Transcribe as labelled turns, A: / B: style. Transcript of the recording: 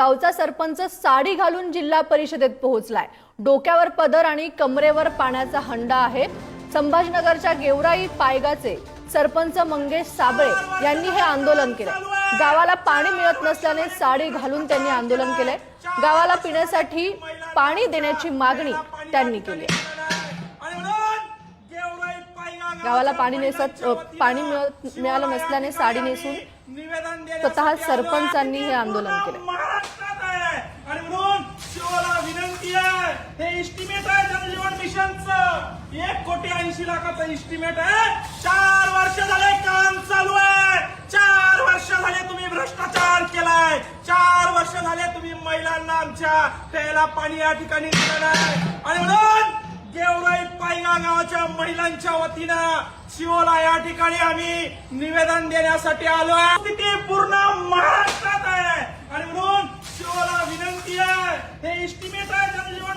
A: गावचा सरपंच साडी घालून जिल्हा परिषदेत पोहोचलाय. डोक्यावर पदर आणि कमरेवर पाण्याचा हंडा आहे. संभाजीनगरच्या गेवराई पायगाचे सरपंच मंगेश साबळे यांनी हे आंदोलन केलंय. गावाला पाणी मिळत नसल्याने साडी घालून त्यांनी आंदोलन केलंय. गावाला पिण्यासाठी पाणी देण्याची मागणी त्यांनी केली आहे. गावाला पाणी नेसत पाणी मिळत- मिळालं नसल्याने साडी नेसून स्वतः सरपंचांनी हे आंदोलन केलं.
B: आणि म्हणून शिवला विनंती आहे. हे इस्टिमेट आहे जलजीवन मिशनचं. एक कोटी ऐंशी लाखाचं इस्टिमेट आहे. चार वर्ष झाले काम चालू आहे. चार वर्ष झाले तुम्ही भ्रष्टाचार केलाय. चार वर्ष झाले तुम्ही महिलांना आमच्या प्यायला पाणी या ठिकाणी दिलं नाही. आणि म्हणून पायगा महिलांच्या वतीनं शिवला या ठिकाणी आम्ही निवेदन देण्यासाठी आलो आहे. स्थिती पूर्ण महाराष्ट्रात आहे. आणि म्हणून शिवला विनंती आहे. हे इस्टिमेट आहे जनजीवन.